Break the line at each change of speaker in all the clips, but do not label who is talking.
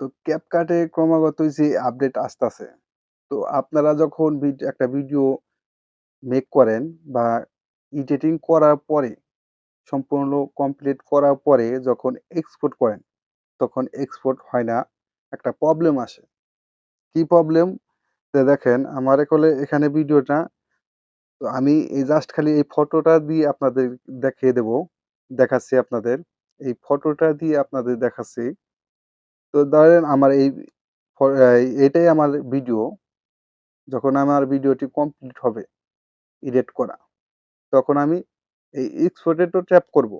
তো CapCut-এ ক্রমাগতই যে আপডেট আসতাছে। তো আপনারা যখন একটা ভিডিও মেক করেন বা এডিটিং করার পরে সম্পূর্ণ কমপ্লিট করার পরে যখন এক্সপোর্ট করেন, তখন এক্সপোর্ট হয় না। একটা প্রবলেম আসে। কি প্রবলেম? দেখেন আমার একলে এখানে ভিডিওটা তো আমি এই জাস্ট খালি এই ফটোটা দিয়ে আপনাদের দেখিয়ে দেব। দেখাচ্ছি আপনাদের। এই ফটোটা দিয়ে আপনাদের দেখাচ্ছি। তো ধরেন আমার এই এটাই আমার ভিডিও। যখন আমার ভিডিওটি কমপ্লিট হবে এডিট করা, তখন আমি এই এক্সপোর্ট এ ট্যাপ করব।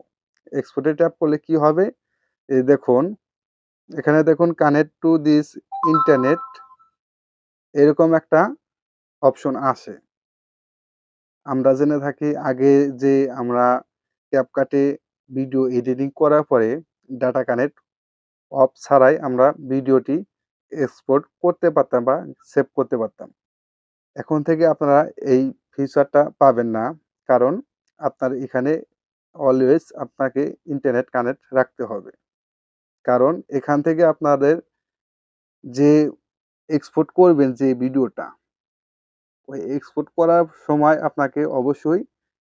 এক্সপোর্টে ট্যাপ করলে কি হবে? এই দেখুন, এখানে দেখুন কানেক্ট টু দিস ইন্টারনেট এরকম একটা অপশন আসে। আমরা জেনে থাকি আগে যে আমরা CapCut-এ ভিডিও এডিটিং করার পরে ডাটা কানেক্ট অফ ছাড়াই আমরা ভিডিওটি এক্সপোর্ট করতে পারতাম বা সেভ করতে পারতাম। এখন থেকে আপনারা এই ফিচারটা পাবেন না। কারণ আপনার এখানে অলওয়েজ আপনাকে ইন্টারনেট কানেক্ট রাখতে হবে। কারণ এখান থেকে আপনাদের যে এক্সপোর্ট করবেন যে ভিডিওটা, ওই এক্সপোর্ট করার সময় আপনাকে অবশ্যই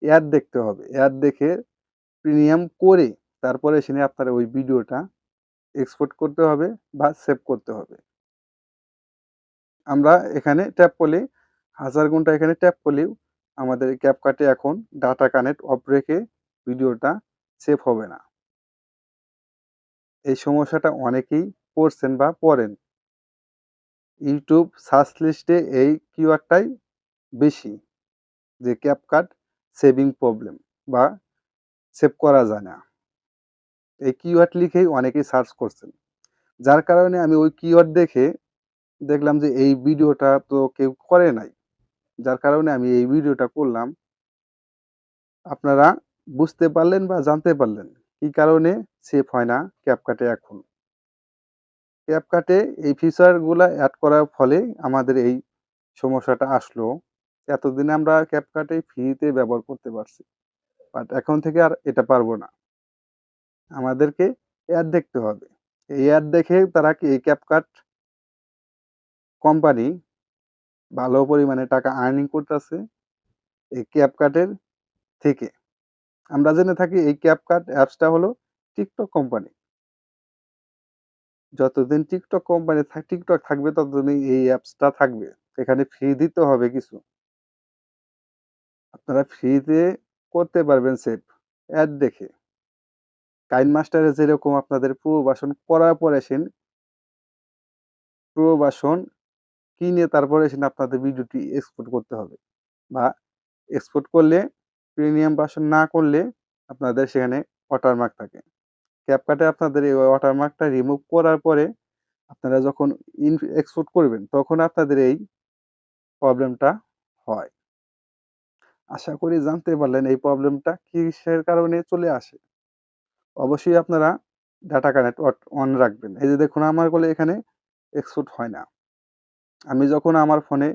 অ্যাড দেখতে হবে। অ্যাড দেখে প্রিমিয়াম করে তারপরে সেখানে আপনার ওই ভিডিওটা এক্সপোর্ট করতে হবে বা সেভ করতে হবে। আমরা এখানে ট্যাপ করলে হাজার ঘণ্টা এখানে ট্যাপ করলেও আমাদের CapCut-এ এখন ডাটা কানেক্ট অফ রেখে ভিডিওটা সেভ হবে না। এই সমস্যাটা অনেকেই পড়ছেন বা পড়েন। ইউটিউব সার্চ লিস্টে এই কিওয়ার্ডটাই বেশি। যে CapCut সেভিং প্রবলেম বা সেভ করা যায় না। এই কিওয়ার্ড লিখেই অনেকেই সার্চ করছেন। যার কারণে আমি ওই কিওয়ার্ড দেখে দেখলাম যে এই ভিডিওটা তো কেউ করে নাই। যার কারণে আমি এই ভিডিওটা করলাম। আপনারা বুঝতে পারলেন বা জানতে পারলেন কি কারণে সেফ হয় না CapCut-এ এখন। CapCut-এ এই ফিচারগুলো অ্যাড করার ফলে আমাদের এই সমস্যাটা আসলো। এতদিনে আমরা CapCut-এ ফ্রিতে ব্যবহার করতে পারছি। বাট এখন থেকে আর এটা পারব না। আমাদেরকে অ্যাড দেখতে হবে। এই অ্যাড দেখে তারা কি এই CapCut কোম্পানি ভালো পরিমাণে টাকা আর্নিং করতেছে এই CapCut-এর থেকে। আমরা জেনে থাকি এই CapCut অ্যাপসটা হলো টিকটক কোম্পানি। যতদিন টিকটক কোম্পানি TikTok থাকবে ততদিন এই অ্যাপসটা থাকবে। এখানে ফ্রি দিতে হবে কিছু। আপনারা ফ্রিতে করতে পারবেন সেভ অ্যাড দেখে। কাইনমাস্টারে যেরকম আপনাদের পুনর্বাসন করার পরে সেন পুনর্বাসন কিনে তারপরে সেখানে আপনাদের ভিডিওটি এক্সপোর্ট করতে হবে। বা এক্সপোর্ট করলে প্রিমিয়াম ভার্সন না করলে আপনাদের সেখানে ওয়াটারমার্ক থাকে। CapCut-এ আপনাদের এই ওয়াটারমার্কটা রিমুভ করার পরে আপনারা যখন ইন এক্সপোর্ট করবেন তখন আপনাদের এই প্রবলেমটা হয়। আশা করি জানতে পারলেন এই প্রবলেমটা কিসের কারণে চলে আসে। অবশ্যই আপনারা ডাটা কানেক্ট অন রাখবেন। এই যে দেখুন, আমার বলে এখানে এক্সপোর্ট হয় না। আমি যখন আমার ফোনে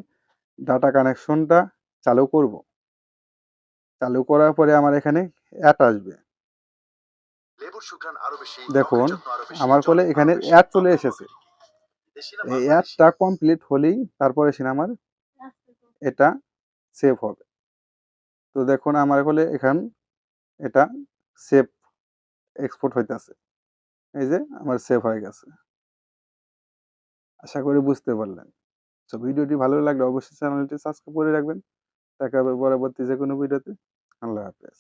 ডাটা কানেকশনটা চালু করব। চালু করার পরে আমার এখানে অ্যাড আসবে। দেখুন, আমার ফলে এখানে অ্যাড চলে এসেছে। এই অ্যাডটা কমপ্লিট হলেই তারপরে সেখানে আমার এটা সেভ হবে। তো দেখুন, আমার ফলে এখান এটা সেভ এক্সপোর্ট হইতাছে। এই যে আমার সেভ হয়ে গেছে। আশা করি বুঝতে পারলেন। তো ভিডিওটি ভালো লাগলে অবশ্যই চ্যানেলটি সাবস্ক্রাইব করে রাখবেন। দেখা হবে পরবর্তী যে কোনো ভিডিওতে। আল্লাহ হাফেজ।